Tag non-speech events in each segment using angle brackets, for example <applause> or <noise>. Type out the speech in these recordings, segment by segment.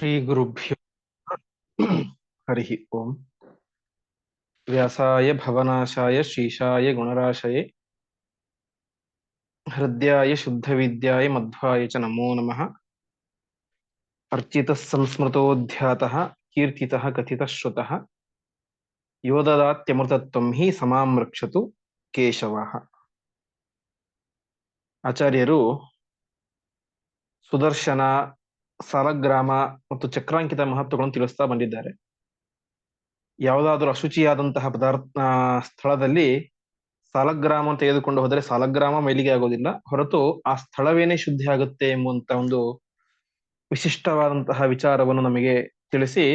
श्रीगुरुभ्यो <clears throat> हरि ओम। व्यासाय, भवनाशाय गुणराशय गुणराशये शुद्ध विद्याय मध्वाय च नमो नमः। अर्चित संस्मृतोऽध्यातः कीर्तितः कथितः श्रुतः यो ददात्यमृतत्वं हि समां रक्षतु केशवः। आचार्यरु, सुदर्शन ಸಾಲಗ್ರಾಮ ಮತ್ತು ಚಕ್ರಾಂಕಿತ ಮಹತ್ವಗಳನ್ನು ತಿಳಿಸ್ತಾ ಬಂದಿದ್ದಾರೆ. ಯಾವುದಾದ್ರೂ ಅಶುಚಿಯಾದಂತಹ ಪದಾರ್ಥ ಸ್ಥಳದಲ್ಲಿ ಸಾಲಗ್ರಾಮ ತೆಗೆದುಕೊಂಡು ಹೋದರೆ ಸಾಲಗ್ರಾಮ ಮೈಲಿಗೆ ಆಗೋದಿಲ್ಲ. ಹೊರತು ಆ ಸ್ಥಳವೇನೆ ಶುದ್ಧಿ ಆಗುತ್ತೆ ಎಂಬುವಂತ ಒಂದು ವಿಶಿಷ್ಟವಾದಂತಹ ವಿಚಾರವನ್ನು ನಮಗೆ ತಿಳಿಸಿ,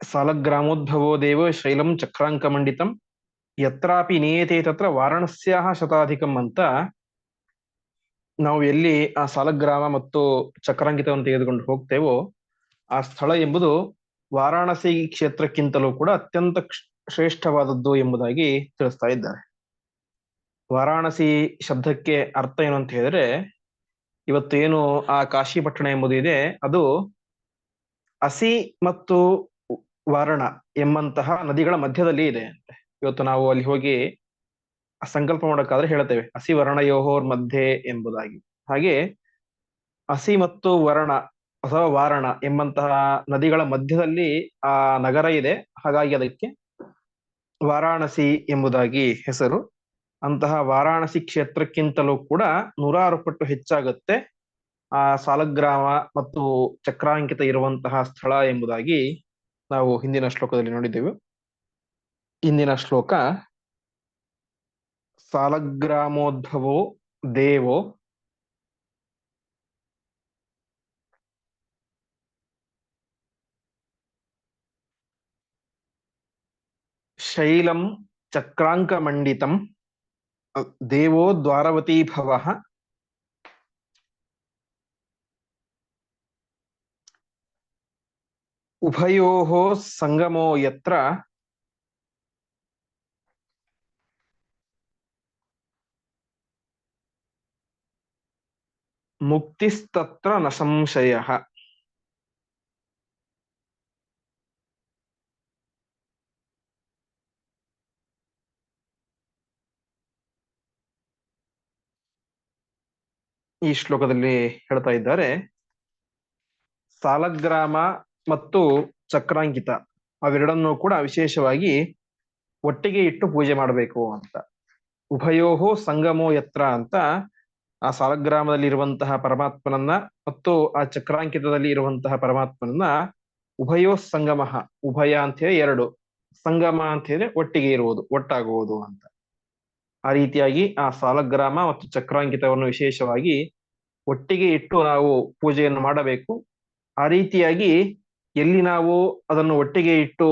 ಸಾಲಗ್ರಾಮೋದ್ಭವೋ ದೇವ ಶೈಲಂ ಚಕ್ರಾಂಕಮಂಡಿತಂ, ಯತ್ರಾಪಿ ನಿಯತೆ ತತ್ರ ವಾರಾಣಸ್ಯಾಹ ಶತಾಧಿಕಂ ಅಂತ ನಾವು ಎಲ್ಲಿ ಆ ಸಾಲಗ್ರಾಮ ಮತ್ತು ಚಕ್ರಾಂಕಿತವನ್ನು ತೆಗೆದುಕೊಂಡು ಹೋಗ್ತೇವೋ ಆ ಸ್ಥಳ ಎಂಬುದು ವಾರಾಣಸಿ ಕ್ಷೇತ್ರಕ್ಕಿಂತಲೂ ಕೂಡ ಅತ್ಯಂತ ಶ್ರೇಷ್ಠವಾದದ್ದು ಎಂಬುದಾಗಿ ತಿಳಿಸ್ತಾ ಇದ್ದಾರೆ. ವಾರಾಣಸಿ ಶಬ್ದಕ್ಕೆ ಅರ್ಥ ಏನು ಅಂತ ಹೇಳಿದ್ರೆ ಇವತ್ತು ಏನು ಆ ಕಾಶಿ ಪಟ್ಟಣ ಎಂಬುದು ಇದೆ, ಅದು ಅಸಿ ಮತ್ತು ವಾರಣ ಎಂಬಂತಹ ನದಿಗಳ ಮಧ್ಯದಲ್ಲಿ ಇದೆ. ಇವತ್ತು ನಾವು ಅಲ್ಲಿ ಹೋಗಿ ಸಂಕಲ್ಪ ಮಾಡೋಕ್ಕಾದ್ರೆ ಹೇಳ್ತೇವೆ ಹಸಿ ವರ್ಣಯೋಹೋರ್ ಮಧ್ಯೆ ಎಂಬುದಾಗಿ. ಹಾಗೆ ಹಸಿ ಮತ್ತು ವರ್ಣ ಅಥವಾ ವಾರಣ ಎಂಬಂತಹ ನದಿಗಳ ಮಧ್ಯದಲ್ಲಿ ಆ ನಗರ ಇದೆ. ಹಾಗಾಗಿ ಅದಕ್ಕೆ ವಾರಾಣಸಿ ಎಂಬುದಾಗಿ ಹೆಸರು. ಅಂತಹ ವಾರಾಣಸಿ ಕ್ಷೇತ್ರಕ್ಕಿಂತಲೂ ಕೂಡ ನೂರಾರು ಪಟ್ಟು ಹೆಚ್ಚಾಗುತ್ತೆ ಆ ಸಾಲಗ್ರಾಮ ಮತ್ತು ಚಕ್ರಾಂಕಿತ ಇರುವಂತಹ ಸ್ಥಳ ಎಂಬುದಾಗಿ ನಾವು ಹಿಂದಿನ ಶ್ಲೋಕದಲ್ಲಿ ನೋಡಿದ್ದೇವೆ. ಇಂದಿನ ಶ್ಲೋಕ ಸಾಲಗ್ರಾಮೋದ್ಭವೋ ದೇವೋ ಶೈಲಂ ಚಕ್ರಾಂಕಮಂಡಿತಂ ಅ, ದೇವೋ ದ್ವಾರವತೀ ಭವಃ ಉಭಯೋಃ ಮುಕ್ತಿಸ್ತತ್ರ ನ ಸಂಶಯ ಈ ಶ್ಲೋಕದಲ್ಲಿ ಹೇಳ್ತಾ ಇದ್ದಾರೆ, ಸಾಲಗ್ರಾಮ ಮತ್ತು ಚಕ್ರಾಂಕಿತ ಅವೆರಡನ್ನೂ ಕೂಡ ವಿಶೇಷವಾಗಿ ಒಟ್ಟಿಗೆ ಇಟ್ಟು ಪೂಜೆ ಮಾಡಬೇಕು ಅಂತ. ಉಭಯೋಹೋ ಸಂಗಮೋ ಯತ್ರ ಅಂತ ಆ ಸಾಲಗ್ರಾಮದಲ್ಲಿ ಇರುವಂತಹ ಪರಮಾತ್ಮನನ್ನ ಮತ್ತು ಆ ಚಕ್ರಾಂಕಿತದಲ್ಲಿ ಇರುವಂತಹ ಪರಮಾತ್ಮನನ್ನ ಉಭಯೋ ಸಂಗಮ, ಉಭಯ ಅಂತ ಹೇಳಿ ಎರಡು, ಸಂಗಮ ಅಂತ ಹೇಳಿದ್ರೆ ಒಟ್ಟಿಗೆ ಇರುವುದು, ಒಟ್ಟಾಗುವುದು ಅಂತ. ಆ ರೀತಿಯಾಗಿ ಆ ಸಾಲಗ್ರಾಮ ಮತ್ತು ಚಕ್ರಾಂಕಿತವನ್ನು ವಿಶೇಷವಾಗಿ ಒಟ್ಟಿಗೆ ಇಟ್ಟು ನಾವು ಪೂಜೆಯನ್ನು ಮಾಡಬೇಕು. ಆ ರೀತಿಯಾಗಿ ಎಲ್ಲಿ ನಾವು ಅದನ್ನು ಒಟ್ಟಿಗೆ ಇಟ್ಟು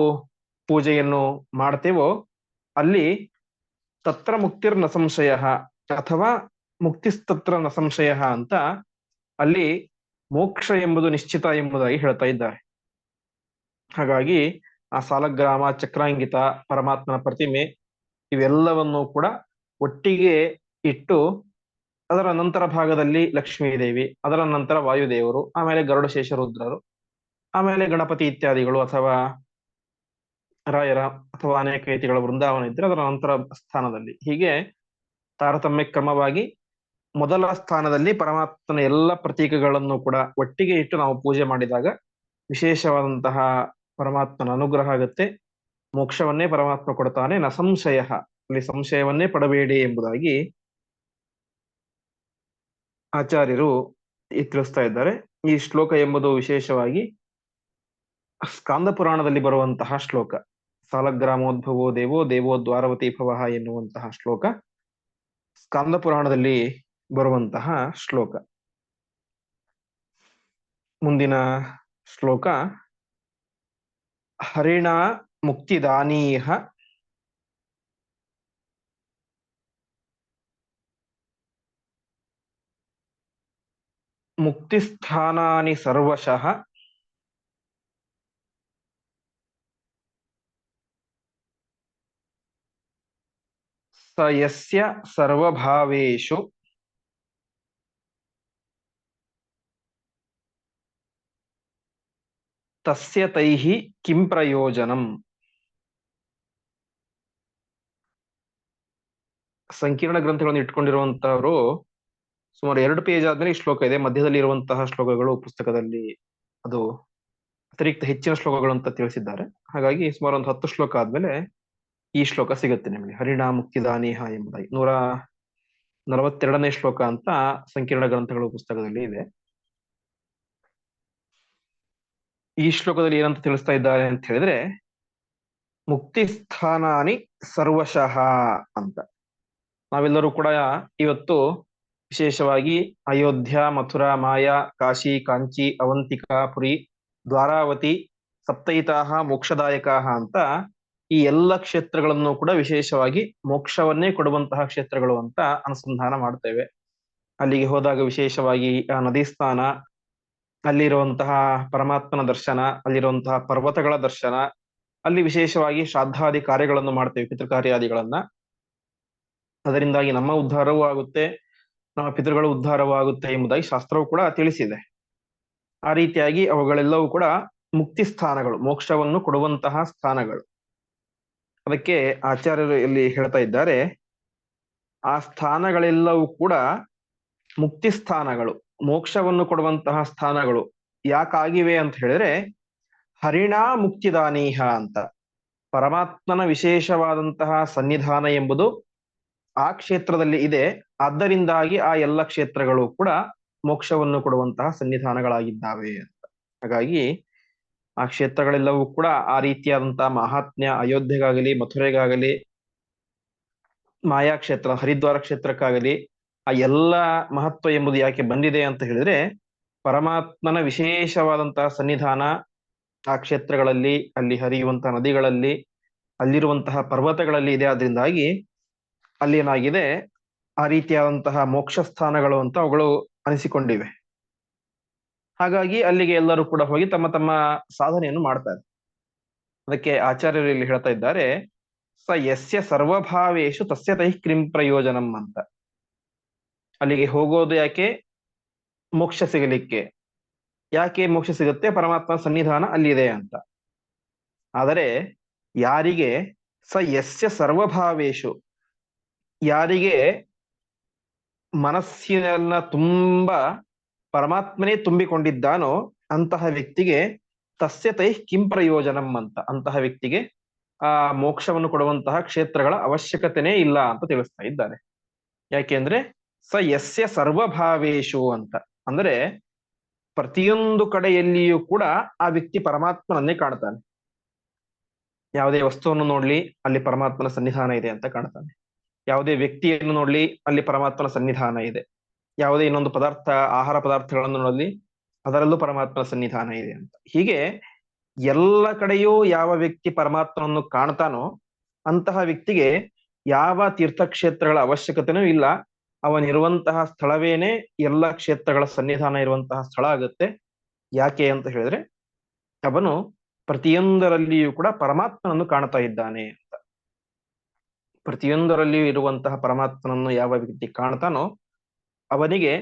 ಪೂಜೆಯನ್ನು ಮಾಡ್ತೇವೋ ಅಲ್ಲಿ ತತ್ರ ಮುಕ್ತಿರ್ನ ಸಂಶಯ ಅಥವಾ ಮುಕ್ತಿಸ್ತತ್ರ ನ ಸಂಶಯ ಅಂತ ಅಲ್ಲಿ ಮೋಕ್ಷ ಎಂಬುದು ನಿಶ್ಚಿತ ಎಂಬುದಾಗಿ ಹೇಳ್ತಾ ಇದ್ದಾರೆ. ಹಾಗಾಗಿ ಆ ಸಾಲಗ್ರಾಮ, ಚಕ್ರಾಂಗಿತ, ಪರಮಾತ್ಮನ ಪ್ರತಿಮೆ ಇವೆಲ್ಲವನ್ನು ಕೂಡ ಒಟ್ಟಿಗೆ ಇಟ್ಟು ಅದರ ನಂತರ ಭಾಗದಲ್ಲಿ ಲಕ್ಷ್ಮೀ ದೇವಿ ಅದರ ನಂತರ ವಾಯುದೇವರು, ಆಮೇಲೆ ಗರುಡ ಶೇಷರುದ್ರರು, ಆಮೇಲೆ ಗಣಪತಿ ಇತ್ಯಾದಿಗಳು ಅಥವಾ ರಾಯರ ಅಥವಾ ಅನೇಕ ಯತಿಗಳ ವೃಂದಾವನ ಇದ್ರೆ ಅದರ ನಂತರ ಸ್ಥಾನದಲ್ಲಿ. ಹೀಗೆ ತಾರತಮ್ಯ ಕ್ರಮವಾಗಿ ಮೊದಲ ಸ್ಥಾನದಲ್ಲಿ ಪರಮಾತ್ಮನ ಎಲ್ಲ ಪ್ರತೀಕಗಳನ್ನು ಕೂಡ ಒಟ್ಟಿಗೆ ಇಟ್ಟು ನಾವು ಪೂಜೆ ಮಾಡಿದಾಗ ವಿಶೇಷವಾದಂತಹ ಪರಮಾತ್ಮನ ಅನುಗ್ರಹ ಆಗುತ್ತೆ. ಮೋಕ್ಷವನ್ನೇ ಪರಮಾತ್ಮ ಕೊಡ್ತಾನೆ, ನ ಸಂಶಯ, ಅಲ್ಲಿ ಸಂಶಯವನ್ನೇ ಪಡಬೇಡಿ ಎಂಬುದಾಗಿ ಆಚಾರ್ಯರು ತಿಳಿಸ್ತಾ ಇದ್ದಾರೆ. ಈ ಶ್ಲೋಕ ಎಂಬುದು ವಿಶೇಷವಾಗಿ ಸ್ಕಾಂದ ಪುರಾಣದಲ್ಲಿ ಬರುವಂತಹ ಶ್ಲೋಕ. ಸಾಲಗ್ರಾಮೋದ್ಭವೋ ದೇವೋ ದೇವೋ ದ್ವಾರವತಿ ಭವ ಎನ್ನುವಂತಹ ಶ್ಲೋಕ. ಸ್ಕಾಂದ ಪುರಾಣದಲ್ಲಿ ಬರುವಂತಹ ಶ್ಲೋಕ. ಮುಂದಿನ ಶ್ಲೋಕ. ಹರಿಣ ಮುಕ್ತಿದಾನೀಹ. ಮುಕ್ತಿಸ್ಥಾನಾನಿ ಸರ್ವಶಃ. स यस्य ತಸ್ಯ ತೈಹಿ ಕಿಂ ಪ್ರಯೋಜನಂ ಸಂಕೀರ್ಣ ಗ್ರಂಥಗಳನ್ನು ಇಟ್ಕೊಂಡಿರುವಂತಹವರು ಸುಮಾರು ಎರಡು ಪೇಜ್ ಆದ್ಮೇಲೆ ಈ ಶ್ಲೋಕ ಇದೆ. ಮಧ್ಯದಲ್ಲಿ ಇರುವಂತಹ ಶ್ಲೋಕಗಳು ಪುಸ್ತಕದಲ್ಲಿ ಅದು ಅತಿರಿಕ್ತ ಹೆಚ್ಚಿನ ಶ್ಲೋಕಗಳು ಅಂತ ತಿಳಿಸಿದ್ದಾರೆ. ಹಾಗಾಗಿ ಸುಮಾರು ಒಂದು ಹತ್ತು ಶ್ಲೋಕ ಆದ್ಮೇಲೆ ಈ ಶ್ಲೋಕ ಸಿಗುತ್ತೆ ನಿಮಗೆ. ಹರಿಣಾ ಮುಕ್ತಿದಾನೇಹ ಎಂಬುದಾಗಿ. ನೂರ ನಲವತ್ತೆರಡನೇ ಶ್ಲೋಕ ಅಂತ ಸಂಕೀರ್ಣ ಗ್ರಂಥಗಳು ಪುಸ್ತಕದಲ್ಲಿ ಇದೆ. ಈ ಶ್ಲೋಕದಲ್ಲಿ ಏನಂತ ತಿಳಿಸ್ತಾ ಇದ್ದಾರೆ ಅಂತ ಹೇಳಿದ್ರೆ, ಮುಕ್ತಿ ಸ್ಥಾನಾನಿ ಸರ್ವಶಃ ಅಂತ. ನಾವೆಲ್ಲರೂ ಕೂಡ ಇವತ್ತು ವಿಶೇಷವಾಗಿ ಅಯೋಧ್ಯ, ಮಥುರಾ, ಮಾಯಾ, ಕಾಶಿ, ಕಾಂಚಿ, ಅವಂತಿಕಾ, ಪುರಿ, ದ್ವಾರಾವತಿ ಸಪ್ತೈತಾಹ ಮೋಕ್ಷದಾಯಕಾಹ ಅಂತ ಈ ಎಲ್ಲ ಕ್ಷೇತ್ರಗಳನ್ನು ಕೂಡ ವಿಶೇಷವಾಗಿ ಮೋಕ್ಷವನ್ನೇ ಕೊಡುವಂತಹ ಕ್ಷೇತ್ರಗಳು ಅಂತ ಅನುಸಂಧಾನ ಮಾಡ್ತೇವೆ. ಅಲ್ಲಿಗೆ ಹೋದಾಗ ವಿಶೇಷವಾಗಿ ನದಿ ಸ್ನಾನ ಅಲ್ಲಿರುವಂತಹ ಪರಮಾತ್ಮನ ದರ್ಶನ, ಅಲ್ಲಿರುವಂತಹ ಪರ್ವತಗಳ ದರ್ಶನ, ಅಲ್ಲಿ ವಿಶೇಷವಾಗಿ ಶ್ರಾದ್ದಾದಿ ಕಾರ್ಯಗಳನ್ನು ಮಾಡ್ತೇವೆ, ಪಿತೃಕಾರ್ಯಾದಿಗಳನ್ನ. ಅದರಿಂದಾಗಿ ನಮ್ಮ ಉದ್ಧಾರವೂ ಆಗುತ್ತೆ, ನಮ್ಮ ಪಿತೃಗಳ ಉದ್ಧಾರವೂ ಆಗುತ್ತೆ ಎಂಬುದಾಗಿ ಶಾಸ್ತ್ರವು ಕೂಡ ತಿಳಿಸಿದೆ. ಆ ರೀತಿಯಾಗಿ ಅವುಗಳೆಲ್ಲವೂ ಕೂಡ ಮುಕ್ತಿ ಸ್ಥಾನಗಳು, ಮೋಕ್ಷವನ್ನು ಕೊಡುವಂತಹ ಸ್ಥಾನಗಳು. ಅದಕ್ಕೆ ಆಚಾರ್ಯರು ಇಲ್ಲಿ ಹೇಳ್ತಾ ಇದ್ದಾರೆ, ಆ ಸ್ಥಾನಗಳೆಲ್ಲವೂ ಕೂಡ ಮುಕ್ತಿ ಸ್ಥಾನಗಳು. ಮೋಕ್ಷವನ್ನು ಕೊಡುವಂತಹ ಸ್ಥಾನಗಳು ಯಾಕಾಗಿವೆ ಅಂತ ಹೇಳಿದ್ರೆ, ಹರಿಣಾ ಮುಕ್ತಿದಾನೀಹ ಅಂತ. ಪರಮಾತ್ಮನ ವಿಶೇಷವಾದಂತಹ ಸನ್ನಿಧಾನ ಎಂಬುದು ಆ ಕ್ಷೇತ್ರದಲ್ಲಿ ಇದೆ. ಆದ್ದರಿಂದಾಗಿ ಆ ಎಲ್ಲ ಕ್ಷೇತ್ರಗಳು ಕೂಡ ಮೋಕ್ಷವನ್ನು ಕೊಡುವಂತಹ ಸನ್ನಿಧಾನಗಳಾಗಿದ್ದಾವೆ ಅಂತ. ಹಾಗಾಗಿ ಆ ಕ್ಷೇತ್ರಗಳೆಲ್ಲವೂ ಕೂಡ ಆ ರೀತಿಯಾದಂತಹ ಮಹಾತ್ಮ್ಯ, ಅಯೋಧ್ಯೆಗಾಗಲಿ, ಮಥುರೆಗಾಗಲಿ ಮಾಯಾ ಕ್ಷೇತ್ರ ಹರಿದ್ವಾರ ಕ್ಷೇತ್ರಕ್ಕಾಗಲಿ ಆ ಎಲ್ಲ ಮಹತ್ವ ಎಂಬುದು ಯಾಕೆ ಬಂದಿದೆ ಅಂತ ಹೇಳಿದ್ರೆ, ಪರಮಾತ್ಮನ ವಿಶೇಷವಾದಂತಹ ಸನ್ನಿಧಾನ ಆ ಕ್ಷೇತ್ರಗಳಲ್ಲಿ, ಅಲ್ಲಿ ಹರಿಯುವಂತಹ ನದಿಗಳಲ್ಲಿ, ಅಲ್ಲಿರುವಂತಹ ಪರ್ವತಗಳಲ್ಲಿ ಇದೆ. ಆದ್ರಿಂದಾಗಿ ಅಲ್ಲಿ ಏನಾಗಿದೆ? ಆ ರೀತಿಯಾದಂತಹ ಮೋಕ್ಷ ಸ್ಥಾನಗಳು ಅಂತ ಅವುಗಳು ಅನಿಸಿಕೊಂಡಿವೆ. ಹಾಗಾಗಿ ಅಲ್ಲಿಗೆ ಎಲ್ಲರೂ ಕೂಡ ಹೋಗಿ ತಮ್ಮ ತಮ್ಮ ಸಾಧನೆಯನ್ನು ಮಾಡ್ತಾರೆ ಅದಕ್ಕೆ ಆಚಾರ್ಯರು ಇಲ್ಲಿ ಹೇಳ್ತಾ ಇದ್ದಾರೆ, ಸ ಯಸ್ಯ ಸರ್ವಭಾವೇಶು ತಸ್ಯ ತೈ ಕ್ರಿಂ ಪ್ರಯೋಜನಂ ಅಂತ. ಅಲ್ಲಿಗೆ ಹೋಗೋದು ಯಾಕೆ? ಮೋಕ್ಷ ಸಿಗಲಿಕ್ಕೆ. ಯಾಕೆ ಮೋಕ್ಷ ಸಿಗುತ್ತೆ? ಪರಮಾತ್ಮ ಸನ್ನಿಧಾನ ಅಲ್ಲಿದೆ ಅಂತ. ಆದರೆ ಯಾರಿಗೆ? ಸ ಯಸ್ಯ ಸರ್ವಭಾವೇಶು. ಯಾರಿಗೆ? ಮನಸ್ಸಿನ ತುಂಬಾ, ಪರಮಾತ್ಮನೇ ತುಂಬಿಕೊಂಡಿದ್ದಾನೋ ಅಂತಹ ವ್ಯಕ್ತಿಗೆ ತಸ್ಯ ತೈ ಕಿಂ ಪ್ರಯೋಜನಂ ಅಂತ. ಅಂತಹ ವ್ಯಕ್ತಿಗೆ ಆ ಮೋಕ್ಷವನ್ನು ಕೊಡುವಂತಹ ಕ್ಷೇತ್ರಗಳ ಅವಶ್ಯಕತೆನೇ ಇಲ್ಲ ಅಂತ ತಿಳಿಸ್ತಾ ಇದ್ದಾರೆ. ಯಾಕೆಂದ್ರೆ ಸ ಯಸ್ಯ ಸರ್ವಭಾವೇಶು ಅಂತ. ಅಂದ್ರೆ ಪ್ರತಿಯೊಂದು ಕಡೆಯಲ್ಲಿಯೂ ಕೂಡ ಆ ವ್ಯಕ್ತಿ ಪರಮಾತ್ಮನನ್ನೇ ಕಾಣ್ತಾನೆ. ಯಾವುದೇ ವಸ್ತುವನ್ನು ನೋಡ್ಲಿ, ಅಲ್ಲಿ ಪರಮಾತ್ಮನ ಸನ್ನಿಧಾನ ಇದೆ ಅಂತ ಕಾಣ್ತಾನೆ. ಯಾವುದೇ ವ್ಯಕ್ತಿಯನ್ನು ನೋಡ್ಲಿ, ಅಲ್ಲಿ ಪರಮಾತ್ಮನ ಸನ್ನಿಧಾನ ಇದೆ. ಯಾವುದೇ ಇನ್ನೊಂದು ಪದಾರ್ಥ, ಆಹಾರ ಪದಾರ್ಥಗಳನ್ನು ನೋಡಲಿ, ಅದರಲ್ಲೂ ಪರಮಾತ್ಮನ ಸನ್ನಿಧಾನ ಇದೆ ಅಂತ. ಹೀಗೆ ಎಲ್ಲ ಕಡೆಯೂ ಯಾವ ವ್ಯಕ್ತಿ ಪರಮಾತ್ಮನನ್ನು ಕಾಣ್ತಾನೋ ಅಂತಹ ವ್ಯಕ್ತಿಗೆ ಯಾವ ತೀರ್ಥಕ್ಷೇತ್ರಗಳ ಅವಶ್ಯಕತೆನೂ ಇಲ್ಲ. ಅವನಿರುವಂತಹ ಸ್ಥಳವೇನೆ ಎಲ್ಲ ಕ್ಷೇತ್ರಗಳ ಸನ್ನಿಧಾನ ಇರುವಂತಹ ಸ್ಥಳ ಆಗುತ್ತೆ. ಯಾಕೆ ಅಂತ ಹೇಳಿದ್ರೆ, ಅವನು ಪ್ರತಿಯೊಂದರಲ್ಲಿಯೂ ಕೂಡ ಪರಮಾತ್ಮನನ್ನು ಕಾಣ್ತಾ ಇದ್ದಾನೆ ಅಂತ. ಪ್ರತಿಯೊಂದರಲ್ಲಿಯೂ ಇರುವಂತಹ ಪರಮಾತ್ಮನನ್ನು ಯಾವ ವ್ಯಕ್ತಿ ಕಾಣ್ತಾನೋ, ಅವನಿಗೆ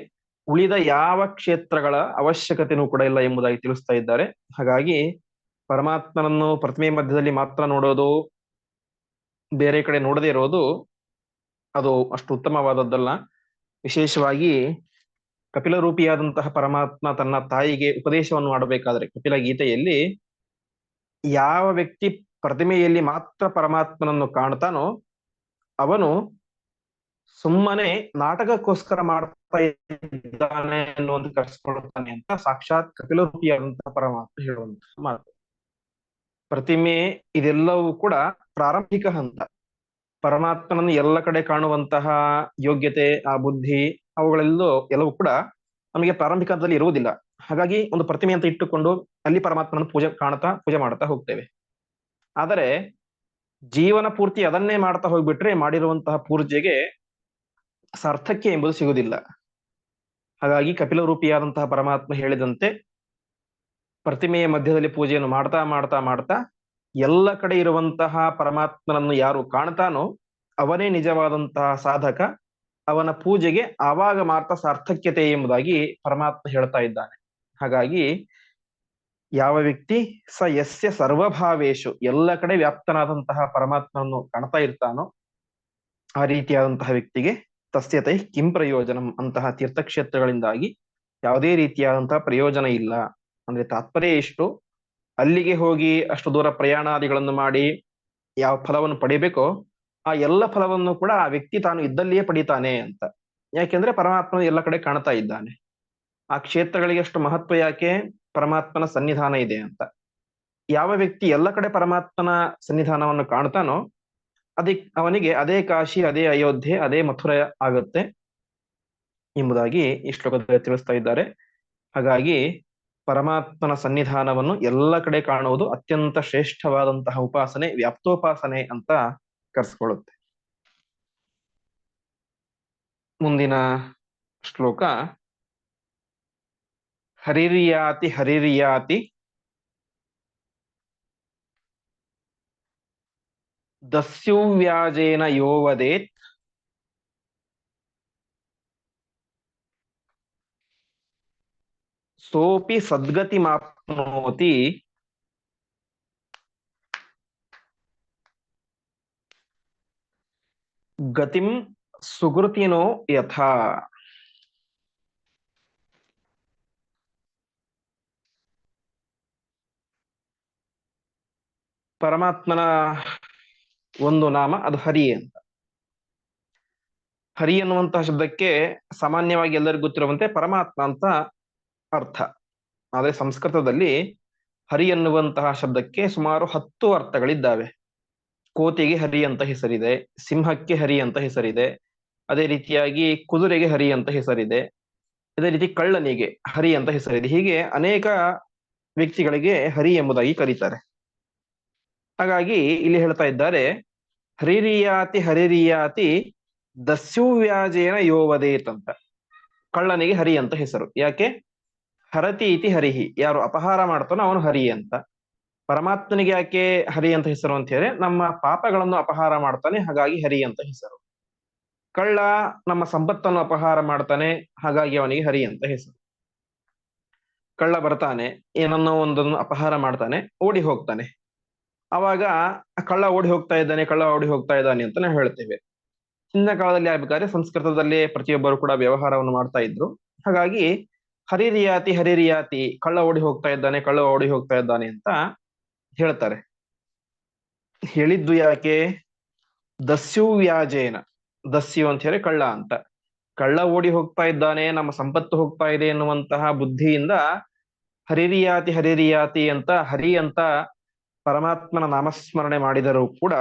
ಉಳಿದ ಯಾವ ಕ್ಷೇತ್ರಗಳ ಅವಶ್ಯಕತೆನೂ ಕೂಡ ಇಲ್ಲ ಎಂಬುದಾಗಿ ತಿಳಿಸ್ತಾ ಇದ್ದಾರೆ. ಹಾಗಾಗಿ ಪರಮಾತ್ಮನನ್ನು ಪ್ರತಿಮೆ ಮಧ್ಯದಲ್ಲಿ ಮಾತ್ರ ನೋಡೋದು, ಬೇರೆ ಕಡೆ ನೋಡದೇ ಇರೋದು ಅದು ಅಷ್ಟು ಉತ್ತಮವಾದದ್ದಲ್ಲ. ವಿಶೇಷವಾಗಿ ಕಪಿಲ ರೂಪಿಯಾದಂತಹ ಪರಮಾತ್ಮ ತನ್ನ ತಾಯಿಗೆ ಉಪದೇಶವನ್ನು ಮಾಡಬೇಕಾದ್ರೆ ಕಪಿಲ ಗೀತೆಯಲ್ಲಿ ಯಾವ ವ್ಯಕ್ತಿ ಪ್ರತಿಮೆಯಲ್ಲಿ ಮಾತ್ರ ಪರಮಾತ್ಮನನ್ನು ಕಾಣ್ತಾನೋ ಅವನು ಸುಮ್ಮನೆ ನಾಟಕಕ್ಕೋಸ್ಕರ ಮಾಡ್ತಾ ಇದ್ದಾನೆ ಅನ್ನುವಂತ ಅಂತ ಸಾಕ್ಷಾತ್ ಕಪಿಲ ರೂಪಿಯಾದಂತಹ ಪರಮಾತ್ಮ ಹೇಳುವಂತಹ ಮಾತು. ಪ್ರತಿಮೆ ಇದೆಲ್ಲವೂ ಕೂಡ ಪ್ರಾರಂಭಿಕ ಹಂತ. ಪರಮಾತ್ಮನನ್ನು ಎಲ್ಲ ಕಡೆ ಕಾಣುವಂತಹ ಯೋಗ್ಯತೆ, ಆ ಬುದ್ಧಿ ಅವುಗಳೆಲ್ಲೂ ಎಲ್ಲವೂ ಕೂಡ ನಮಗೆ ಪ್ರಾರಂಭಿಕ ಹಂತದಲ್ಲಿ ಇರುವುದಿಲ್ಲ. ಹಾಗಾಗಿ ಒಂದು ಪ್ರತಿಮೆ ಅಂತ ಇಟ್ಟುಕೊಂಡು ಅಲ್ಲಿ ಪರಮಾತ್ಮನ ಪೂಜೆ ಕಾಣುತ್ತಾ ಪೂಜೆ ಮಾಡ್ತಾ ಹೋಗ್ತೇವೆ. ಆದರೆ ಜೀವನ ಪೂರ್ತಿ ಅದನ್ನೇ ಮಾಡ್ತಾ ಹೋಗ್ಬಿಟ್ರೆ ಮಾಡಿರುವಂತಹ ಪೂಜೆಗೆ ಸಾರ್ಥಕ್ಯ ಎಂಬುದು ಸಿಗುವುದಿಲ್ಲ. ಹಾಗಾಗಿ ಕಪಿಲ ರೂಪಿಯಾದಂತಹ ಪರಮಾತ್ಮ ಹೇಳಿದಂತೆ ಪ್ರತಿಮೆಯ ಮಧ್ಯದಲ್ಲಿ ಪೂಜೆಯನ್ನು ಮಾಡ್ತಾ ಮಾಡ್ತಾ ಮಾಡ್ತಾ ಎಲ್ಲ ಕಡೆ ಇರುವಂತಹ ಪರಮಾತ್ಮನನ್ನು ಯಾರು ಕಾಣ್ತಾನೋ ಅವನೇ ನಿಜವಾದಂತಹ ಸಾಧಕ. ಅವನ ಪೂಜೆಗೆ ಆವಾಗ ಮಾತ್ರ ಸಾರ್ಥಕ್ಯತೆ ಎಂಬುದಾಗಿ ಪರಮಾತ್ಮ ಹೇಳ್ತಾ ಇದ್ದಾನೆ. ಹಾಗಾಗಿ ಯಾವ ವ್ಯಕ್ತಿ ಸ ಯಸ್ಯ ಸರ್ವಭಾವೇಶು, ಎಲ್ಲ ಕಡೆ ವ್ಯಾಪ್ತನಾದಂತಹ ಪರಮಾತ್ಮನನ್ನು ಕಾಣ್ತಾ ಇರ್ತಾನೋ ಆ ರೀತಿಯಾದಂತಹ ವ್ಯಕ್ತಿಗೆ ತಸ್ಯತೈ ಕಿಂ ಪ್ರಯೋಜನಂ ಅಂತಹ ತೀರ್ಥಕ್ಷೇತ್ರಗಳಿಂದಾಗಿ ಯಾವುದೇ ರೀತಿಯಾದಂತಹ ಪ್ರಯೋಜನ ಇಲ್ಲ. ಅಂದ್ರೆ ತಾತ್ಪರ್ಯ ಇಷ್ಟು ಅಲ್ಲಿಗೆ ಹೋಗಿ ಅಷ್ಟು ದೂರ ಪ್ರಯಾಣಾದಿಗಳನ್ನು ಮಾಡಿ ಯಾವ ಫಲವನ್ನು ಪಡಿಬೇಕೋ ಆ ಎಲ್ಲ ಫಲವನ್ನು ಕೂಡ ಆ ವ್ಯಕ್ತಿ ತಾನು ಇದ್ದಲ್ಲಿಯೇ ಪಡಿತಾನೆ ಅಂತ. ಯಾಕೆಂದ್ರೆ ಪರಮಾತ್ಮ ಎಲ್ಲ ಕಡೆ ಕಾಣ್ತಾ ಇದ್ದಾನೆ. ಆ ಕ್ಷೇತ್ರಗಳಿಗೆ ಅಷ್ಟು ಮಹತ್ವ ಯಾಕೆ? ಪರಮಾತ್ಮನ ಸನ್ನಿಧಾನ ಇದೆ ಅಂತ. ಯಾವ ವ್ಯಕ್ತಿ ಎಲ್ಲ ಕಡೆ ಪರಮಾತ್ಮನ ಸನ್ನಿಧಾನವನ್ನು ಕಾಣ್ತಾನೋ ಅದಕ್ಕೆ ಅವನಿಗೆ ಅದೇ ಕಾಶಿ, ಅದೇ ಅಯೋಧ್ಯೆ, ಅದೇ ಮಥುರ ಆಗುತ್ತೆ ಎಂಬುದಾಗಿ ಈ ಶ್ಲೋಕದಲ್ಲಿ ತಿಳಿಸ್ತಾ ಇದ್ದಾರೆ. ಹಾಗಾಗಿ ಪರಮಾತ್ಮನ ಸನ್ನಿಧಾನವನ್ನು ಎಲ್ಲ ಕಡೆ ಕಾಣುವುದು ಅತ್ಯಂತ ಶ್ರೇಷ್ಠವಾದಂತಹ ಉಪಾಸನೆ, ವ್ಯಾಪ್ತೋಪಾಸನೆ ಅಂತ ಕರೆಸ್ಕೊಳ್ಳುತ್ತೆ. ಮುಂದಿನ ಶ್ಲೋಕ. ಹರಿರಿಯಾತಿ ಹರಿರಿಯಾತಿ. ದಸ್ಯುವ್ಯಾಜೇನ ಯೋ ವದೇತ್ ಸದ್ಗತಿ ಮಾಪ್ನೋತಿ ಗತಿಂ ಸುಕೃತಿನೋ ಯಥಾ ಪರಮಾತ್ಮನ ಒಂದು ನಾಮ, ಅದು ಹರಿ ಅಂತ. ಹರಿ ಅನ್ನುವಂತಹ ಶಬ್ದಕ್ಕೆ ಸಾಮಾನ್ಯವಾಗಿ ಎಲ್ಲರಿಗೂ ಗೊತ್ತಿರುವಂತೆ ಪರಮಾತ್ಮ ಅಂತ ಅರ್ಥ. ಆದ್ರೆ ಸಂಸ್ಕೃತದಲ್ಲಿ ಹರಿ ಎನ್ನುವಂತಹ ಶಬ್ದಕ್ಕೆ ಸುಮಾರು ಹತ್ತು ಅರ್ಥಗಳಿದ್ದಾವೆ. ಕೋತಿಗೆ ಹರಿ ಅಂತ ಹೆಸರಿದೆ, ಸಿಂಹಕ್ಕೆ ಹರಿ ಅಂತ ಹೆಸರಿದೆ, ಅದೇ ರೀತಿಯಾಗಿ ಕುದುರೆಗೆ ಹರಿ ಅಂತ ಹೆಸರಿದೆ, ಅದೇ ರೀತಿ ಕಳ್ಳನಿಗೆ ಹರಿ ಅಂತ ಹೆಸರಿದೆ. ಹೀಗೆ ಅನೇಕ ವ್ಯಕ್ತಿಗಳಿಗೆ ಹರಿ ಎಂಬುದಾಗಿ ಕರೀತಾರೆ. ಹಾಗಾಗಿ ಇಲ್ಲಿ ಹೇಳ್ತಾ ಇದ್ದಾರೆ, ಹರಿರಿಯಾತಿ ಹರಿರಿಯಾತಿ ದಸ್ಯುವ್ಯಾಜೇನ ಯೋವದೇತ್ ಅಂತ. ಕಳ್ಳನಿಗೆ ಹರಿ ಅಂತ ಹೆಸರು. ಯಾಕೆ? ಹರತಿ ಇತಿ ಹರಿಹಿ. ಯಾರು ಅಪಹಾರ ಮಾಡ್ತಾನೋ ಅವನು ಹರಿ ಅಂತ. ಪರಮಾತ್ಮನಿಗೆ ಯಾಕೆ ಹರಿ ಅಂತ ಹೆಸರು ಅಂತ ಹೇಳಿ ನಮ್ಮ ಪಾಪಗಳನ್ನು ಅಪಹಾರ ಮಾಡ್ತಾನೆ, ಹಾಗಾಗಿ ಹರಿ ಅಂತ ಹೆಸರು. ಕಳ್ಳ ನಮ್ಮ ಸಂಪತ್ತನ್ನು ಅಪಹಾರ ಮಾಡ್ತಾನೆ, ಹಾಗಾಗಿ ಅವನಿಗೆ ಹರಿ ಅಂತ ಹೆಸರು. ಕಳ್ಳ ಬರ್ತಾನೆ, ಏನನ್ನೋ ಒಂದನ್ನು ಅಪಹಾರ ಮಾಡ್ತಾನೆ, ಓಡಿ ಹೋಗ್ತಾನೆ. ಅವಾಗ ಕಳ್ಳ ಓಡಿ ಹೋಗ್ತಾ ಇದ್ದಾನೆ, ಕಳ್ಳ ಓಡಿ ಹೋಗ್ತಾ ಇದ್ದಾನೆ ಅಂತ ನಾವು ಹೇಳ್ತೇವೆ. ಹಿಂದಿನ ಕಾಲದಲ್ಲಿ ಆಗ್ಬೇಕಾದ್ರೆ ಸಂಸ್ಕೃತದಲ್ಲಿ ಪ್ರತಿಯೊಬ್ಬರು ಕೂಡ ವ್ಯವಹಾರವನ್ನು ಮಾಡ್ತಾ ಇದ್ರು. ಹಾಗಾಗಿ ಹರಿರಿಯಾತಿ ಹರಿರಿಯಾತಿ, ಕಳ್ಳ ಓಡಿ ಹೋಗ್ತಾ ಇದ್ದಾನೆ, ಕಳ್ಳ ಓಡಿ ಹೋಗ್ತಾ ಇದ್ದಾನೆ ಅಂತ ಹೇಳ್ತಾರೆ. ಹೇಳಿದ್ದು ಯಾಕೆ? ದಸ್ಯು ವ್ಯಾಜೇನ. ದಸ್ಯು ಅಂತ ಹೇಳಿ ಕಳ್ಳ ಅಂತ. ಕಳ್ಳ ಓಡಿ ಹೋಗ್ತಾ ಇದ್ದಾನೆ, ನಮ್ಮ ಸಂಪತ್ತು ಹೋಗ್ತಾ ಇದೆ ಎನ್ನುವಂತಹ ಬುದ್ಧಿಯಿಂದ ಹರಿರಿಯಾತಿ ಹರಿರಿಯಾತಿ ಅಂತ, ಹರಿ ಅಂತ ಪರಮಾತ್ಮನ ನಾಮಸ್ಮರಣೆ ಮಾಡಿದರೂ ಕೂಡ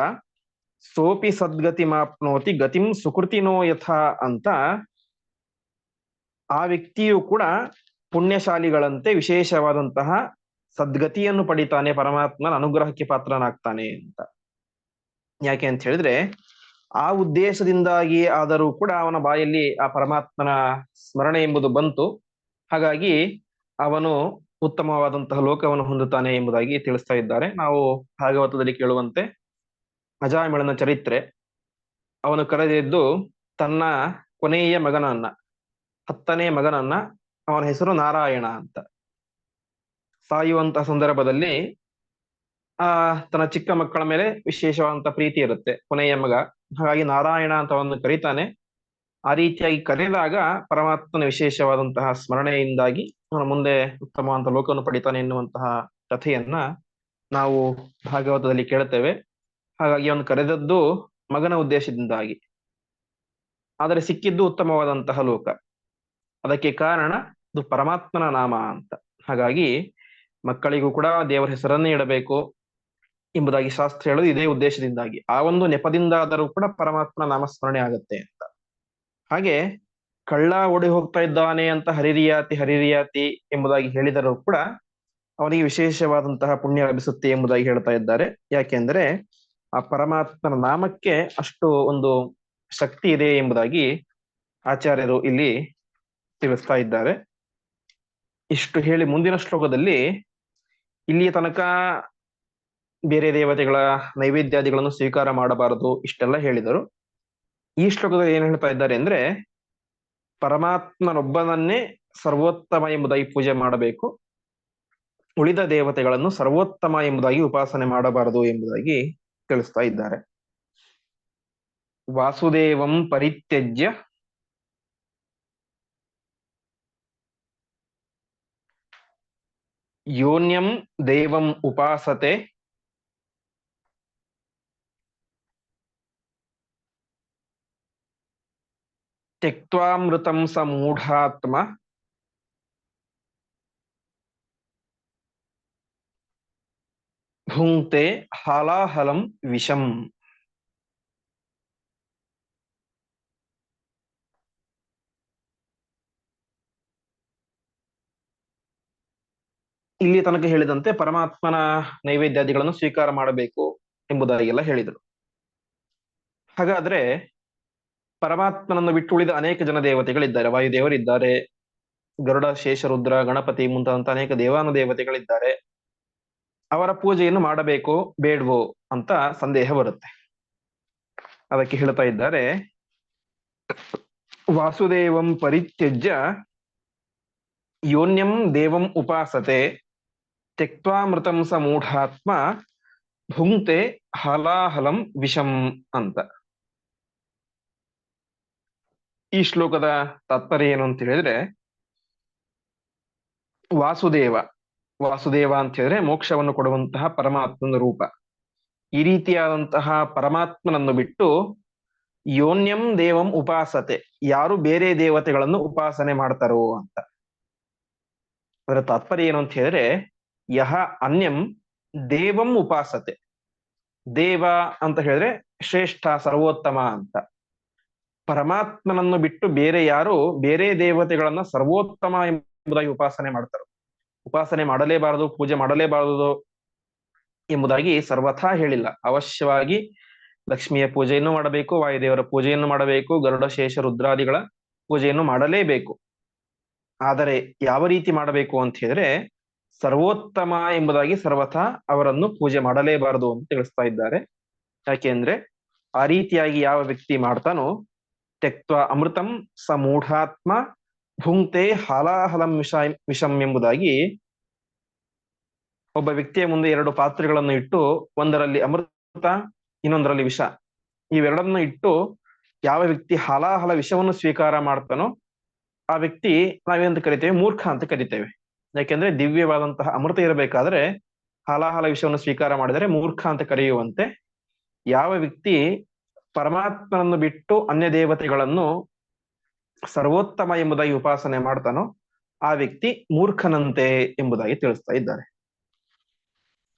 ಸೋಪಿ ಸದ್ಗತಿ ಮಾಪ್ನೋತಿ ಗತಿಂ ಸುಕೃತಿನೋ ಯಥ ಅಂತ ಆ ವ್ಯಕ್ತಿಯು ಕೂಡ ಪುಣ್ಯಶಾಲಿಗಳಂತೆ ವಿಶೇಷವಾದಂತಹ ಸದ್ಗತಿಯನ್ನು ಪಡಿತಾನೆ, ಪರಮಾತ್ಮನ ಅನುಗ್ರಹಕ್ಕೆ ಪಾತ್ರನಾಗ್ತಾನೆ ಅಂತ. ಯಾಕೆ ಅಂತ ಹೇಳಿದ್ರೆ, ಆ ಉದ್ದೇಶದಿಂದಾಗಿ ಆದರೂ ಕೂಡ ಅವನ ಬಾಯಲ್ಲಿ ಆ ಪರಮಾತ್ಮನ ಸ್ಮರಣೆ ಎಂಬುದು ಬಂತು. ಹಾಗಾಗಿ ಅವನು ಉತ್ತಮವಾದಂತಹ ಲೋಕವನ್ನು ಹೊಂದುತ್ತಾನೆ ಎಂಬುದಾಗಿ ತಿಳಿಸ್ತಾ ಇದ್ದಾರೆ. ನಾವು ಭಾಗವತದಲ್ಲಿ ಕೇಳುವಂತೆ ಅಜಾಮಿಳನ ಚರಿತ್ರೆ. ಅವನು ಕರೆದಿದ್ದು ತನ್ನ ಕೊನೆಯ ಮಗನನ್ನ. ಹತ್ತನೇ ಮಗನನ್ನ ಅವನ ಹೆಸರು ನಾರಾಯಣ ಅಂತ. ಸಾಯುವಂತ ಸಂದರ್ಭದಲ್ಲಿ, ಆ, ತನ್ನ ಚಿಕ್ಕ ಮಕ್ಕಳ ಮೇಲೆ ವಿಶೇಷವಾದಂತ ಪ್ರೀತಿ ಇರುತ್ತೆ. ಕೊನೆಯ ಮಗ. ಹಾಗಾಗಿ ನಾರಾಯಣ ಅಂತ ಅವನು ಕರೀತಾನೆ. ಆ ರೀತಿಯಾಗಿ ಕರೆದಾಗ ಪರಮಾತ್ಮನ ವಿಶೇಷವಾದಂತಹ ಸ್ಮರಣೆಯಿಂದಾಗಿ ಅವನ ಮುಂದೆ ಉತ್ತಮವಾದ ಲೋಕವನ್ನು ಪಡಿತಾನೆ ಎನ್ನುವಂತಹ ಕಥೆಯನ್ನ ನಾವು ಭಾಗವತದಲ್ಲಿ ಕೇಳುತ್ತೇವೆ. ಹಾಗಾಗಿ ಅವನು ಕರೆದದ್ದು ಮಗನ ಉದ್ದೇಶದಿಂದಾಗಿ. ಆದರೆ ಸಿಕ್ಕಿದ್ದು ಉತ್ತಮವಾದಂತಹ ಲೋಕ. ಅದಕ್ಕೆ ಕಾರಣ ಅದು ಪರಮಾತ್ಮನ ನಾಮ ಅಂತ. ಹಾಗಾಗಿ ಮಕ್ಕಳಿಗೂ ಕೂಡ ದೇವರ ಹೆಸರನ್ನೇ ಇಡಬೇಕು ಎಂಬುದಾಗಿ ಶಾಸ್ತ್ರ ಹೇಳೋದು ಇದೇ ಉದ್ದೇಶದಿಂದಾಗಿ. ಆ ಒಂದು ನೆಪದಿಂದಾದರೂ ಕೂಡ ಪರಮಾತ್ಮನ ನಾಮಸ್ಮರಣೆ ಆಗುತ್ತೆ ಅಂತ. ಹಾಗೆ ಕಳ್ಳ ಓಡಿ ಹೋಗ್ತಾ ಇದ್ದಾನೆ ಅಂತ ಹರಿರಿಯಾತಿ ಹರಿರಿಯಾತಿ ಎಂಬುದಾಗಿ ಹೇಳಿದರೂ ಕೂಡ ಅವನಿಗೆ ವಿಶೇಷವಾದಂತಹ ಪುಣ್ಯ ಲಭಿಸುತ್ತೆ ಎಂಬುದಾಗಿ ಹೇಳ್ತಾ ಇದ್ದಾರೆ. ಯಾಕೆಂದ್ರೆ ಆ ಪರಮಾತ್ಮನ ನಾಮಕ್ಕೆ ಅಷ್ಟು ಒಂದು ಶಕ್ತಿ ಇದೆ ಎಂಬುದಾಗಿ ಆಚಾರ್ಯರು ಇಲ್ಲಿ ತಿಳಿಸ್ತಾ ಇದ್ದಾರೆ. ಇಷ್ಟು ಹೇಳಿ ಮುಂದಿನ ಶ್ಲೋಕದಲ್ಲಿ ಇಲ್ಲಿಯ ತನಕ ಬೇರೆ ದೇವತೆಗಳ ನೈವೇದ್ಯಾದಿಗಳನ್ನು ಸ್ವೀಕಾರ ಮಾಡಬಾರದು ಇಷ್ಟೆಲ್ಲ ಹೇಳಿದರು. ಈ ಶ್ಲೋಕದಲ್ಲಿ ಏನ್ ಹೇಳ್ತಾ ಇದ್ದಾರೆ ಅಂದ್ರೆ ಪರಮಾತ್ಮನೊಬ್ಬನನ್ನೇ ಸರ್ವೋತ್ತಮ ಎಂಬುದಾಗಿ ಪೂಜೆ ಮಾಡಬೇಕು. ಉಳಿದ ದೇವತೆಗಳನ್ನು ಸರ್ವೋತ್ತಮ ಎಂಬುದಾಗಿ ಉಪಾಸನೆ ಮಾಡಬಾರದು ಎಂಬುದಾಗಿ ತಿಳಿಸ್ತಾ ಇದ್ದಾರೆ. ವಾಸುದೇವಂ ಪರಿತ್ಯಜ್ಯ ಯೋನ್ಯಂ ದೇವಂ ಉಪಾಸತೆ ತ್ಯಕ್ವಾಮೃತಂ ಸ ಮೂಢಾತ್ಮ ಭುಂಕ್ತೆ ಹಾಲಾಹಲಂ ವಿಷಂ ಇಲ್ಲಿ ತನಕ ಹೇಳಿದಂತೆ ಪರಮಾತ್ಮನ ನೈವೇದ್ಯಾದಿಗಳನ್ನು ಸ್ವೀಕಾರ ಮಾಡಬೇಕು ಎಂಬುದಾಗೆಲ್ಲ ಹೇಳಿದರು. ಹಾಗಾದ್ರೆ ಪರಮಾತ್ಮನನ್ನು ಬಿಟ್ಟು ಉಳಿದ ಅನೇಕ ಜನ ದೇವತೆಗಳಿದ್ದಾರೆ. ವಾಯುದೇವರಿದ್ದಾರೆ, ಗರುಡ ಶೇಷರುದ್ರ ಗಣಪತಿ ಮುಂತಾದಂತ ಅನೇಕ ದೇವಾನು ದೇವತೆಗಳಿದ್ದಾರೆ ಅವರ ಪೂಜೆಯನ್ನು ಮಾಡಬೇಕು, ಬೇಡವೋ ಅಂತ ಸಂದೇಹ ಬರುತ್ತೆ. ಅದಕ್ಕೆ ಹೇಳ್ತಾ ಇದ್ದಾರೆ, ವಾಸುದೇವಂ ಪರಿತ್ಯಜ್ಯ ಯೋನ್ಯಂ ದೇವಂ ಉಪಾಸತೆ. ತ್ಯಕ್ವಾಮೃತಂ ಸ ಮೂಢಾತ್ಮ ಭುಂಕ್ತೆ ಹಲಾಹಲಂ ವಿಷಂ ಅಂತ. ಈ ಶ್ಲೋಕದ ತಾತ್ಪರ್ಯ ಏನು ಅಂತ ಹೇಳಿದ್ರೆ, ವಾಸುದೇವ ವಾಸುದೇವ ಅಂತ ಹೇಳಿದ್ರೆ ಮೋಕ್ಷವನ್ನು ಕೊಡುವಂತಹ ಪರಮಾತ್ಮನ ರೂಪ. ಈ ರೀತಿಯಾದಂತಹ ಪರಮಾತ್ಮನನ್ನು ಬಿಟ್ಟು ಯೋನ್ಯಂ ದೇವಂ ಉಪಾಸತೆ, ಯಾರು ಬೇರೆ ದೇವತೆಗಳನ್ನು ಉಪಾಸನೆ ಮಾಡ್ತಾರೋ ಅಂತ. ಅದರ ತಾತ್ಪರ್ಯ ಏನು ಅಂತ ಹೇಳಿದ್ರೆ ಯಹ ಅನ್ಯಂ ದೇವಂ ಉಪಾಸತೆ. ದೇವ ಅಂತ ಹೇಳಿದ್ರೆ ಶ್ರೇಷ್ಠ, ಸರ್ವೋತ್ತಮ ಅಂತ. ಪರಮಾತ್ಮನನ್ನು ಬಿಟ್ಟು ಬೇರೆ ಯಾರು, ಬೇರೆ ದೇವತೆಗಳನ್ನ ಸರ್ವೋತ್ತಮ ಎಂಬುದಾಗಿ ಉಪಾಸನೆ ಮಾಡ್ತಾರೆ. ಉಪಾಸನೆ ಮಾಡಲೇಬಾರದು, ಪೂಜೆ ಮಾಡಲೇಬಾರದು ಎಂಬುದಾಗಿ ಸರ್ವಥಾ ಹೇಳಿಲ್ಲ. ಅವಶ್ಯವಾಗಿ ಲಕ್ಷ್ಮಿಯ ಪೂಜೆಯನ್ನು ಮಾಡಬೇಕು, ವಾಯುದೇವರ ಪೂಜೆಯನ್ನು ಮಾಡಬೇಕು, ಗರುಡ, ಶೇಷ, ರುದ್ರಾದಿಗಳ ಪೂಜೆಯನ್ನು ಮಾಡಲೇಬೇಕು. ಆದರೆ ಯಾವ ರೀತಿ ಮಾಡಬೇಕು ಅಂತ ಹೇಳಿದ್ರೆ ಸರ್ವೋತ್ತಮ ಎಂಬುದಾಗಿ ಸರ್ವಥಾ ಅವರನ್ನು ಪೂಜೆ ಮಾಡಲೇಬಾರದು ಅಂತ ತಿಳಿಸ್ತಾ ಇದ್ದಾರೆ. ಯಾಕೆಂದ್ರೆ ಆ ರೀತಿಯಾಗಿ ಯಾವ ವ್ಯಕ್ತಿ ಮಾಡ್ತಾನೋ ತೆಕ್ತ ಅಮೃತಂ ಸಮೂಢಾತ್ಮ ಮೂಢಾತ್ಮ ಭುಂಕ್ತೆ ಹಾಲಾಹಲಂ ವಿಷ ವಿಷಂ ಎಂಬುದಾಗಿ ಒಬ್ಬ ವ್ಯಕ್ತಿಯ ಮುಂದೆ ಎರಡು ಪಾತ್ರೆಗಳನ್ನು ಇಟ್ಟು ಒಂದರಲ್ಲಿ ಅಮೃತ, ಇನ್ನೊಂದರಲ್ಲಿ ವಿಷ. ಇವೆರಡನ್ನು ಇಟ್ಟು ಯಾವ ವ್ಯಕ್ತಿ ಹಾಲಾಹಲ ವಿಷವನ್ನು ಸ್ವೀಕಾರ ಮಾಡ್ತಾನೋ ಆ ವ್ಯಕ್ತಿ ನಾವೇನಂತ ಕರಿತೇವೆ? ಮೂರ್ಖ ಅಂತ ಕರಿತೇವೆ. ಯಾಕೆಂದ್ರೆ ದಿವ್ಯವಾದಂತಹ ಅಮೃತ ಇರಬೇಕಾದ್ರೆ ಹಾಲಾಹಲ ವಿಷಯವನ್ನು ಸ್ವೀಕಾರ ಮಾಡಿದರೆ ಮೂರ್ಖ ಅಂತ ಕರೆಯುವಂತೆ ಯಾವ ವ್ಯಕ್ತಿ ಪರಮಾತ್ಮನನ್ನು ಬಿಟ್ಟು ಅನ್ಯ ದೇವತೆಗಳನ್ನು ಸರ್ವೋತ್ತಮ ಎಂಬುದಾಗಿ ಉಪಾಸನೆ ಮಾಡ್ತಾನೋ ಆ ವ್ಯಕ್ತಿ ಮೂರ್ಖನಂತೆ ಎಂಬುದಾಗಿ ತಿಳಿಸ್ತಾ ಇದ್ದಾರೆ.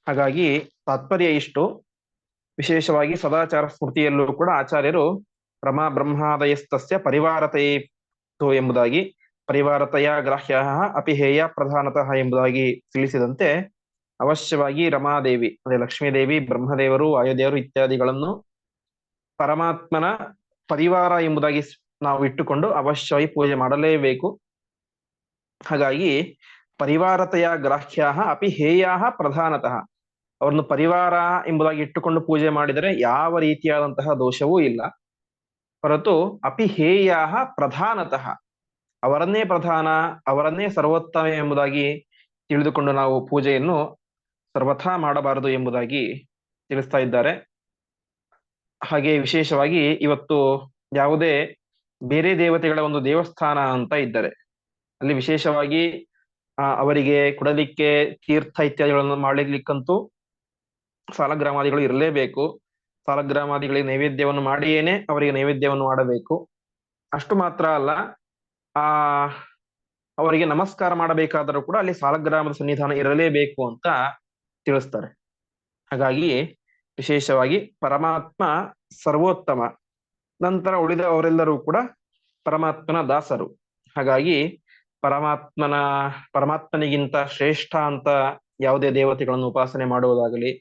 ಹಾಗಾಗಿ ತಾತ್ಪರ್ಯ ಇಷ್ಟು. ವಿಶೇಷವಾಗಿ ಸದಾಚಾರ ಸ್ಮೃತಿಯಲ್ಲೂ ಕೂಡ ಆಚಾರ್ಯರು ರಮಾ ಬ್ರಹ್ಮಾದಯಸ್ತಸ್ಯ ಪರಿವಾರತೆಯೋ ಎಂಬುದಾಗಿ ಪರಿವಾರತೆಯ ಗ್ರಾಹ್ಯ ಅಪಿಹೇಯ ಪ್ರಧಾನತಃ ಎಂಬುದಾಗಿ ತಿಳಿಸಿದಂತೆ ಅವಶ್ಯವಾಗಿ ರಮಾದೇವಿ ಅಂದ್ರೆ ಲಕ್ಷ್ಮೀದೇವಿ, ಬ್ರಹ್ಮದೇವರು, ವಾಯುದೇವರು ಇತ್ಯಾದಿಗಳನ್ನು ಪರಮಾತ್ಮನ ಪರಿವಾರ ಎಂಬುದಾಗಿ ನಾವು ಇಟ್ಟುಕೊಂಡು ಅವಶ್ಯವಾಗಿ ಪೂಜೆ ಮಾಡಲೇಬೇಕು. ಹಾಗಾಗಿ ಪರಿವಾರತೆಯ ಗ್ರಾಹ್ಯ ಅಪಿ ಹೇಯ ಪ್ರಧಾನತಃ ಅವರನ್ನು ಪರಿವಾರ ಎಂಬುದಾಗಿ ಇಟ್ಟುಕೊಂಡು ಪೂಜೆ ಮಾಡಿದರೆ ಯಾವ ರೀತಿಯಾದಂತಹ ದೋಷವೂ ಇಲ್ಲ. ಹೊರತು ಅಪಿ ಹೇಯ ಪ್ರಧಾನತಃ ಅವರನ್ನೇ ಪ್ರಧಾನ, ಅವರನ್ನೇ ಸರ್ವೋತ್ತಮ ಎಂಬುದಾಗಿ ತಿಳಿದುಕೊಂಡು ನಾವು ಪೂಜೆಯನ್ನು ಸರ್ವಥಾ ಮಾಡಬಾರದು ಎಂಬುದಾಗಿ ತಿಳಿಸ್ತಾ ಇದ್ದಾರೆ. ಹಾಗೆ ವಿಶೇಷವಾಗಿ ಇವತ್ತು ಯಾವುದೇ ಬೇರೆ ದೇವತೆಗಳ ಒಂದು ದೇವಸ್ಥಾನ ಅಂತ ಇದ್ದಾರೆ, ಅಲ್ಲಿ ವಿಶೇಷವಾಗಿ ಅವರಿಗೆ ಕೊಡಲಿಕ್ಕೆ ತೀರ್ಥ ಇತ್ಯಾದಿಗಳನ್ನು ಮಾಡಲಿಕ್ಕಂತೂ ಸಾಲಗ್ರಾಮಾದಿಗಳು ಇರಲೇಬೇಕು. ಸಾಲಗ್ರಾಮಾದಿಗಳಿಗೆ ನೈವೇದ್ಯವನ್ನು ಮಾಡಿಯೇನೆ ಅವರಿಗೆ ನೈವೇದ್ಯವನ್ನು ಮಾಡಬೇಕು. ಅಷ್ಟು ಮಾತ್ರ ಅಲ್ಲ ಆ, ಅವರಿಗೆ ನಮಸ್ಕಾರ ಮಾಡಬೇಕಾದರೂ ಕೂಡ ಅಲ್ಲಿ ಸಾಲಗ್ರಾಮದ ಸನ್ನಿಧಾನ ಇರಲೇಬೇಕು ಅಂತ ತಿಳಿಸ್ತಾರೆ. ಹಾಗಾಗಿ ವಿಶೇಷವಾಗಿ ಪರಮಾತ್ಮ ಸರ್ವೋತ್ತಮ. ನಂತರ ಉಳಿದ ಅವರೆಲ್ಲರೂ ಕೂಡ ಪರಮಾತ್ಮನ ದಾಸರು. ಹಾಗಾಗಿ ಪರಮಾತ್ಮನ, ಪರಮಾತ್ಮನಿಗಿಂತ ಶ್ರೇಷ್ಠ ಅಂತ ಯಾವುದೇ ದೇವತೆಗಳನ್ನು ಉಪಾಸನೆ ಮಾಡುವುದಾಗಲಿ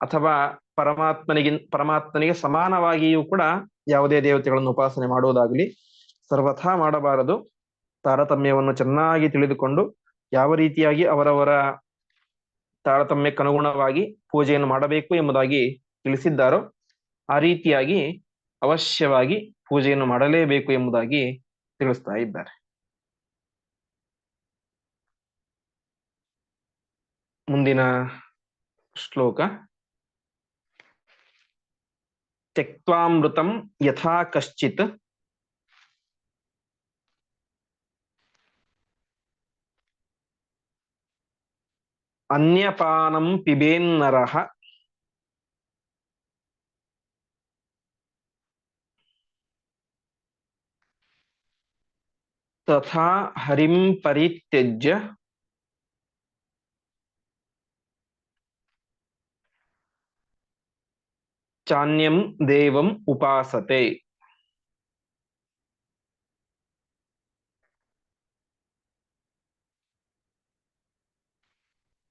ಅಥವಾ ಪರಮಾತ್ಮನಿಗಿನ್, ಪರಮಾತ್ಮನಿಗೆ ಸಮಾನವಾಗಿಯೂ ಕೂಡ ಯಾವುದೇ ದೇವತೆಗಳನ್ನು ಉಪಾಸನೆ ಮಾಡುವುದಾಗಲಿ ಸರ್ವಥಾ ಮಾಡಬಾರದು. ತಾರತಮ್ಯವನ್ನು ಚೆನ್ನಾಗಿ ತಿಳಿದುಕೊಂಡು ಯಾವ ರೀತಿಯಾಗಿ ಅವರವರ ತಾರತಮ್ಯಕ್ಕನುಗುಣವಾಗಿ ಪೂಜೆಯನ್ನು ಮಾಡಬೇಕು ಎಂಬುದಾಗಿ ತಿಳಿಸಿದ್ದಾರೋ ಆ ರೀತಿಯಾಗಿ ಅವಶ್ಯವಾಗಿ ಪೂಜೆಯನ್ನು ಮಾಡಲೇಬೇಕು ಎಂಬುದಾಗಿ ತಿಳಿಸ್ತಾ ಇದ್ದಾರೆ. ಮುಂದಿನ ಶ್ಲೋಕ. ತ್ಯಕ್ವಾಮೃತಂ ಯಥಾ ಕಶ್ಚಿತ್ ಅನ್ಯಪಾನಂ ಪಿಬೇನ್ನರಃ ತಥಾ ಹರಿಂ ಪರಿತ್ಯಜ್ಯ ಚಾನ್ಯಂ ದೇವಂ ಉಪಾಸತೆ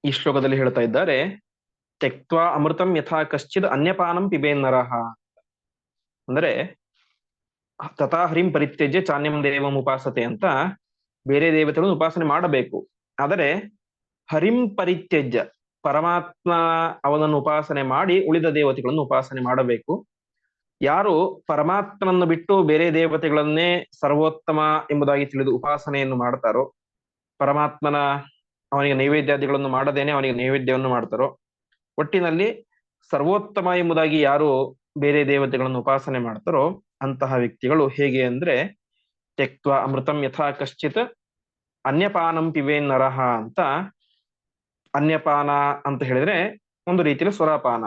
ಈ ಶ್ಲೋಕದಲ್ಲಿ ಹೇಳ್ತಾ ಇದ್ದಾರೆ ತೆಕ್ವಾ ಅಮೃತಂ ಯಥಾ ಕಶ್ಚಿದ್ ಅನ್ಯಪಾನಂ ಪಿಬೇನ್ನರಹ ಅಂದ್ರೆ, ತಥಾ ಹರಿಂ ಪರಿತ್ಯಜ್ಯ ಚಾನ್ಯಂ ದೇವಂ ಉಪಾಸತೆ ಅಂತ ಬೇರೆ ದೇವತೆಗಳನ್ನು ಉಪಾಸನೆ ಮಾಡಬೇಕು. ಆದರೆ, ಹರಿಂ ಪರಿತ್ಯಜ್ಯ, ಪರಮಾತ್ಮ ಅವನನ್ನು ಉಪಾಸನೆ ಮಾಡಿ ಉಳಿದ ದೇವತೆಗಳನ್ನು ಉಪಾಸನೆ ಮಾಡಬೇಕು. ಯಾರು ಪರಮಾತ್ಮನನ್ನು ಬಿಟ್ಟು ಬೇರೆ ದೇವತೆಗಳನ್ನೇ ಸರ್ವೋತ್ತಮ ಎಂಬುದಾಗಿ ತಿಳಿದು ಉಪಾಸನೆಯನ್ನು ಮಾಡ್ತಾರೋ, ಪರಮಾತ್ಮನ ಅವನಿಗೆ ನೈವೇದ್ಯಾದಿಗಳನ್ನು ಮಾಡದೇನೆ ಅವನಿಗೆ ನೈವೇದ್ಯವನ್ನು ಮಾಡ್ತಾರೋ. ಒಟ್ಟಿನಲ್ಲಿ ಸರ್ವೋತ್ತಮ ಎಂಬುದಾಗಿ ಯಾರು ಬೇರೆ ದೇವತೆಗಳನ್ನು ಉಪಾಸನೆ ಮಾಡ್ತಾರೋ ಅಂತಹ ವ್ಯಕ್ತಿಗಳು ಹೇಗೆ ಅಂದ್ರೆ ತೆಕ್ತ್ವ ಅಮೃತಂ ಯಥಾ ಕಶ್ಚಿತ್ ಅನ್ಯಪಾನಂ ಪಿವೇ ನರಹ ಅಂತ. ಅನ್ಯಪಾನ ಅಂತ ಹೇಳಿದ್ರೆ ಒಂದು ರೀತಿಯಲ್ಲಿ ಸ್ವರಪಾನ,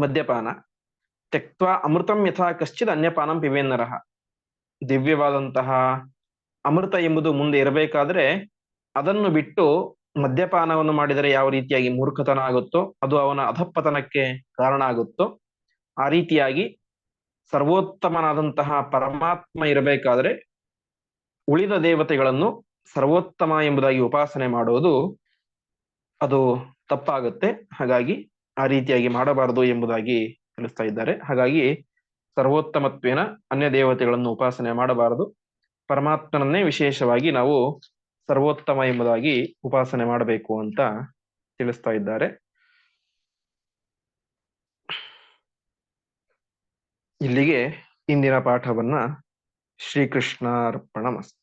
ಮದ್ಯಪಾನ. ತೆಕ್ತ್ವ ಅಮೃತಂ ಯಥಾ ಕಶ್ಚಿತ್ ಅನ್ಯಪಾನಂ ಪಿವೇ ನರಹ ದಿವ್ಯವಾದಂತಹ ಅಮೃತ ಎಂಬುದು ಮುಂದೆ ಇರಬೇಕಾದ್ರೆ ಅದನ್ನು ಬಿಟ್ಟು ಮದ್ಯಪಾನವನ್ನು ಮಾಡಿದರೆ ಯಾವ ರೀತಿಯಾಗಿ ಮೂರ್ಖತನ ಆಗುತ್ತೋ, ಅದು ಅವನ ಅಧಪ್ಪತನಕ್ಕೆ ಕಾರಣ ಆಗುತ್ತೋ, ಆ ರೀತಿಯಾಗಿ ಸರ್ವೋತ್ತಮನಾದಂತಹ ಪರಮಾತ್ಮ ಇರಬೇಕಾದ್ರೆ ಉಳಿದ ದೇವತೆಗಳನ್ನು ಸರ್ವೋತ್ತಮ ಎಂಬುದಾಗಿ ಉಪಾಸನೆ ಮಾಡುವುದು ಅದು ತಪ್ಪಾಗುತ್ತೆ. ಹಾಗಾಗಿ ಆ ರೀತಿಯಾಗಿ ಮಾಡಬಾರದು ಎಂಬುದಾಗಿ ತಿಳಿಸ್ತಾ ಇದ್ದಾರೆ. ಹಾಗಾಗಿ ಸರ್ವೋತ್ತಮತ್ವೇನ ಅನ್ಯ ದೇವತೆಗಳನ್ನು ಉಪಾಸನೆ ಮಾಡಬಾರದು. ಪರಮಾತ್ಮನನ್ನೇ ವಿಶೇಷವಾಗಿ ನಾವು ಸರ್ವೋತ್ತಮ ಎಂಬುದಾಗಿ ಉಪಾಸನೆ ಮಾಡಬೇಕು ಅಂತ ತಿಳಿಸ್ತಾ ಇದ್ದಾರೆ. ಇಲ್ಲಿಗೆ ಇಂದಿನ ಪಾಠವನ್ನ ಶ್ರೀಕೃಷ್ಣಾರ್ಪಣ ಮಸ್ತು.